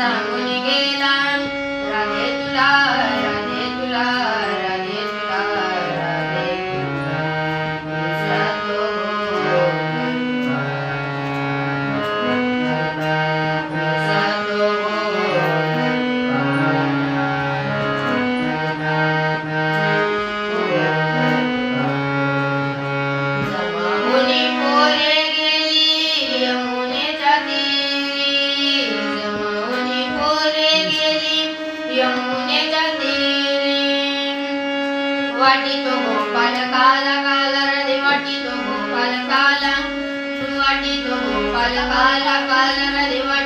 감사합니다. ವಾಟಿಗೋಪಾಲ ಕಾಲ ಕಾಲ ರದಿ ವಾಟಿಗೋಪಾಲ ಕಾಲ ಕಾಲ ಕಾಲ ಕಾಲ ರದಿ